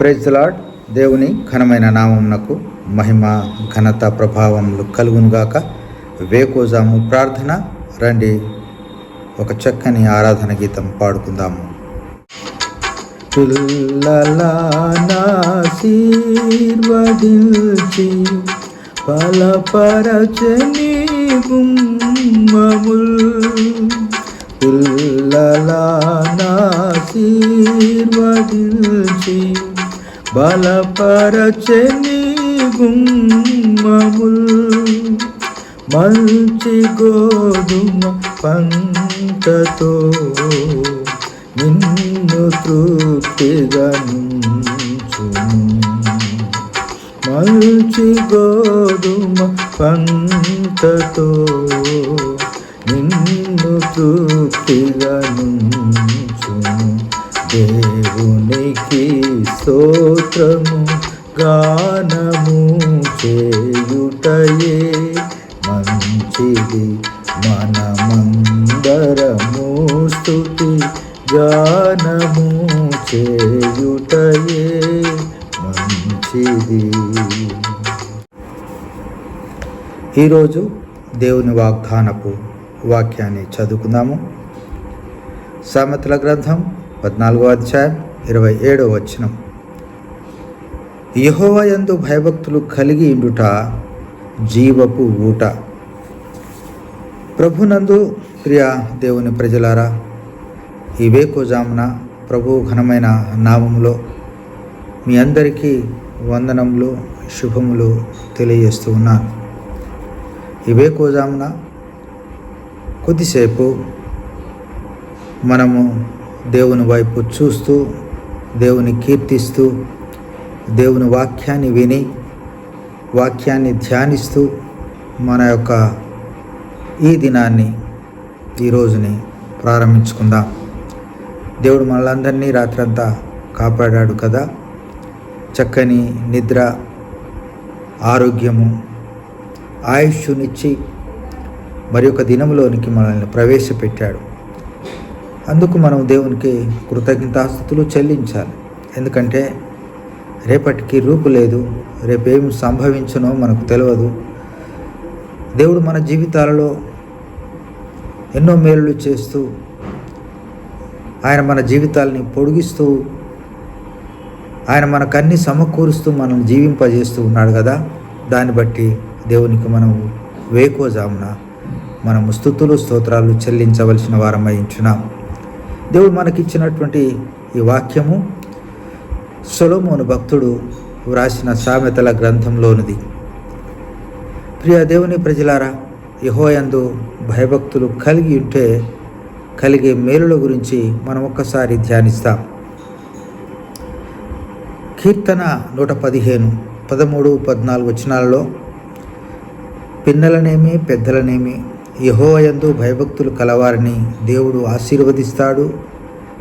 Praise lord దేవుని ఘనమైన నామమునకు మహిమ ఘనత ప్రభావములు కలుగునుగాక వేకోజాము ప్రార్థన. రండి ఒక చక్కని ఆరాధన గీతం పాడుకుందాము. పిల్లలాశీర్వదించి ఫలపరచని గుమ్మముల్. పిల్లలాశీర్వదించి బలపరచని గుమ్మముల్ మంచి గోధుమ పంటతో నిన్ను తృప్తిగా మంచి గోధుమ పంటతో నిన్ను తృప్తిగా దేవునికి స్తోత్రము గానము చేయుటయే మంచిది. మనమందరము స్థుతి గానము చేయుటయే మంచిది. ఈరోజు దేవుని వాగ్దానపు వాక్యాన్ని చదువుకుందాము. సామెతల గ్రంథం పద్నాలుగో అధ్యాయం ఇరవై ఏడో వచనం. యహోవయందు భయభక్తులు కలిగి ఉండుట జీవపు ఊట. ప్రభునందు ప్రియ దేవుని ప్రజలారా ఈ వేకోజామున ప్రభు ఘనమైన నామములో మీ అందరికీ వందనములు శుభములు తెలియజేస్తూ ఉన్నాను. ఈ వేకోజామున కొద్దిసేపు మనము దేవుని వైపు చూస్తూ దేవుని కీర్తిస్తూ దేవుని వాక్యాన్ని విని వాక్యాన్ని ధ్యానిస్తూ మన యొక్క ఈ దినాన్ని ఈ రోజుని ప్రారంభించుకుందాం. దేవుడు మనలందరినీ రాత్రంతా కాపాడాడు కదా. చక్కని నిద్ర ఆరోగ్యము ఆయుష్నిచ్చి మరి ఒక దినంలోనికి మనల్ని ప్రవేశపెట్టాడు. అందుకు మనం దేవునికి కృతజ్ఞతాస్థుతులు చెల్లించాలి. ఎందుకంటే రేపటికి రూపు లేదు రేపేం సంభవించనో మనకు తెలియదు దేవుడు మన జీవితాలలో ఎన్నో మేలులు చేస్తూ ఆయన మన జీవితాలని పొడిగిస్తూ ఆయన మనకన్నీ సమకూరుస్తూ మనం జీవింపజేస్తూ ఉన్నాడు కదా. దాన్ని బట్టి దేవునికి మనం వేకువజామున మనము స్థుతులు స్తోత్రాలు చెల్లించవలసిన వారమై ఉంచున్నాం దేవుడు మనకిచ్చినటువంటి ఈ వాక్యము సొలోమోను భక్తుడు వ్రాసిన సామెతల గ్రంథంలోనిది. ప్రియ దేవుని ప్రజలారా యహోయందు భయభక్తులు కలిగి ఉంటే కలిగే మేలుల గురించి మనం ఒక్కసారి ధ్యానిస్తాం. కీర్తన నూట పదిహేను పదమూడు పద్నాలుగు వచనాలలో పిన్నలనేమి పెద్దలనేమి యహోయందు భయభక్తులు కలవారిని దేవుడు ఆశీర్వదిస్తాడు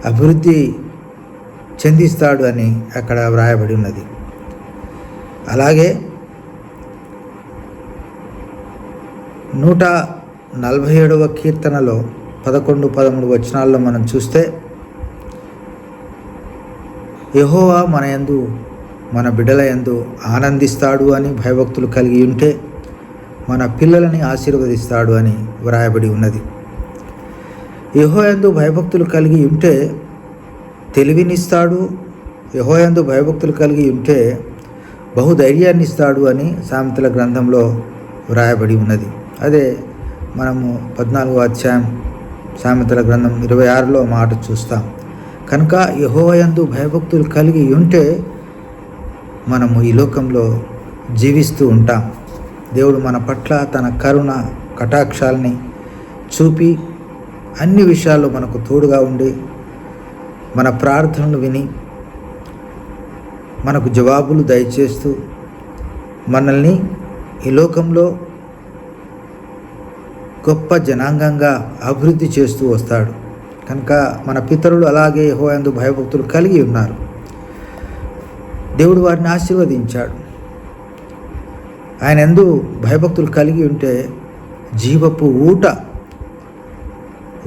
అభివృద్ధి చెందిస్తాడు అని అక్కడ వ్రాయబడి ఉన్నది. అలాగే నూట నలభై ఏడవ కీర్తనలో పదకొండు పదమూడు వచనాల్లో మనం చూస్తే యహోవా మన యందు మన బిడ్డల యందు ఆనందిస్తాడు అని భయభక్తులు కలిగి ఉంటే మన పిల్లలని ఆశీర్వదిస్తాడు అని వ్రాయబడి ఉన్నది. యహోయందు భయభక్తులు కలిగి ఉంటే తెలివినిస్తాడు యహోయందు భయభక్తులు కలిగి ఉంటే బహుధైర్యాన్ని ఇస్తాడు అని సామెతల గ్రంథంలో వ్రాయబడి ఉన్నది. అదే మనము పద్నాలుగో అధ్యాయం సామెతల గ్రంథం ఇరవై ఆరులో మాట చూస్తాం. కనుక యహోయందు భయభక్తులు కలిగి ఉంటే మనము ఈ లోకంలో జీవిస్తూ ఉంటాం. దేవుడు మన పట్ల తన కరుణ కటాక్షాలని చూపి అన్ని విషయాల్లో మనకు తోడుగా ఉండి మన ప్రార్థనలు విని మనకు జవాబులు దయచేస్తూ మనల్ని ఈ లోకంలో గొప్ప జనాంగంగా అభివృద్ధి చేస్తూ వస్తాడు. కనుక మన పితరులు అలాగే హోయందు భయభక్తులు కలిగి ఉన్నారు. దేవుడు వారిని ఆశీర్వదించాడు. ఆయన ఎందు భయభక్తులు కలిగి ఉంటే జీవపు ఊట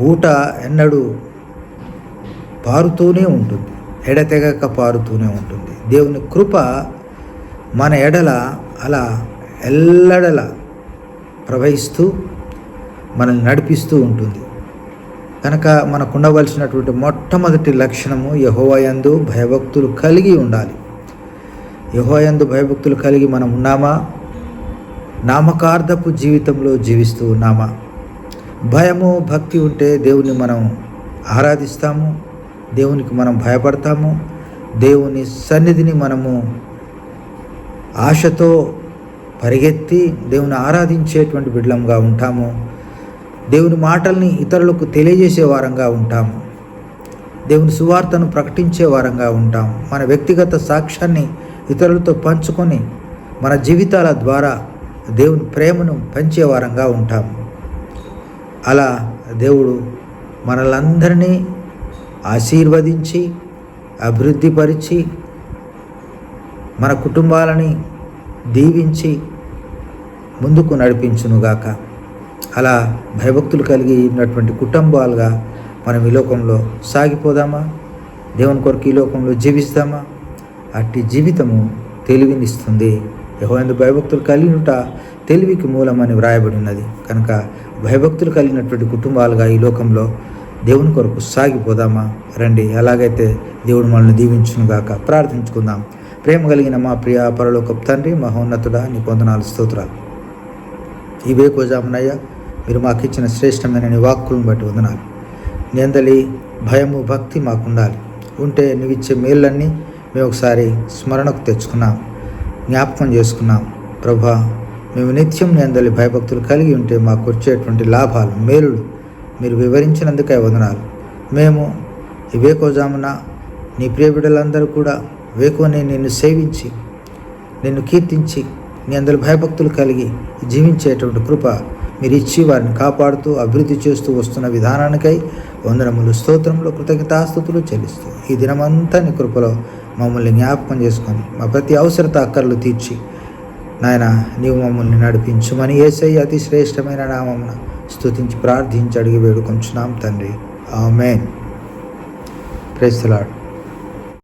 ఊట ఎన్నడూ పారుతూనే ఉంటుంది. ఎడతెగక పారుతూనే ఉంటుంది. దేవుని కృప మన ఎడల అలా ఎల్లడల ప్రవహిస్తూ మనల్ని నడిపిస్తూ ఉంటుంది. కనుక మనకు ఉండవలసినటువంటి మొట్టమొదటి లక్షణము యహోవయందు భయభక్తులు కలిగి ఉండాలి. యహోయందు భయభక్తులు కలిగి మనం ఉన్నామా? నామకార్థపు జీవితంలో జీవిస్తూ ఉన్నామా? భయము భక్తి ఉంటే దేవుని మనం ఆరాధిస్తాము దేవునికి మనం భయపడతాము దేవుని సన్నిధిని మనము ఆశతో పరిగెత్తి దేవుని ఆరాధించేటువంటి బిడ్డలంగా ఉంటాము. దేవుని మాటల్ని ఇతరులకు తెలియజేసే వారంగా ఉంటాము. దేవుని సువార్తను ప్రకటించే వారంగా ఉంటాం మన వ్యక్తిగత సాక్ష్యాన్ని ఇతరులతో పంచుకొని మన జీవితాల ద్వారా దేవుని ప్రేమను పంచేవారంగా ఉంటాం ఉంటాము. అలా దేవుడు మనలందరినీ ఆశీర్వదించి అభివృద్ధిపరిచి మన కుటుంబాలని దీవించి ముందుకు నడిపించునుగాక. అలా భయభక్తులు కలిగి ఉన్నటువంటి కుటుంబాలుగా మనం ఈ లోకంలో సాగిపోదామా? దేవుని కొరకు ఈ లోకంలో జీవిస్తామా? అట్టి జీవితము తెలివినిస్తుంది. యహోయందు భయభక్తులు కలిగినట తెలివికి మూలమని వ్రాయబడి ఉన్నది కనుక భయభక్తులు కలిగినటువంటి కుటుంబాలుగా ఈ లోకంలో దేవుని కొరకు సాగిపోదామా? రండి అలాగైతే దేవుడు మనల్ని దీవించునుగాక. ప్రార్థించుకుందాం. ప్రేమ కలిగిన మా ప్రియ పరలోక తండ్రి మహోన్నతుడా నీ పొందనాలు స్తోత్రాలు. ఈ వేకోజామునయ్య మీరు మాకు ఇచ్చిన శ్రేష్టమైన నీ వాక్కులను బట్టి వందనాలు. నిందలి భయము భక్తి మాకు ఉండాలి ఉంటే నువ్వు ఇచ్చే మేళ్ళన్నీ మేము ఒకసారి స్మరణకు తెచ్చుకున్నాం. జ్ఞాపకం చేసుకున్నాం. ప్రభా మేము నిత్యం నీ భయభక్తులు కలిగి ఉంటే మాకు వచ్చేటువంటి లాభాలు మేలులు మీరు వివరించినందుకే వందనాలు. మేము ఈ వేకోజామున నీ ప్రియబిడ్డలందరూ కూడా వేకోని నిన్ను సేవించి నిన్ను కీర్తించి నీ అందరి భయభక్తులు కలిగి జీవించేటువంటి కృప మీరు ఇచ్చి వారిని కాపాడుతూ అభివృద్ధి చేస్తూ వస్తున్న విధానానికై వందనములు స్తోత్రంలో కృతజ్ఞతాస్థుతులు చెల్లిస్తూ ఈ దినమంతా నీ కృపలో మమ్మల్ని జ్ఞాపకం చేసుకొని మా ప్రతి అవసరత అక్కర్లు తీర్చి నాయన నీవు మమ్మల్ని నడిపించుమని ఏసై అతి శ్రేష్టమైన నామమున స్థుతించి ప్రార్థించి అడిగి వేడుకొంచున్నాం తండ్రి. ఆమెన్. ప్రేస్తలాడు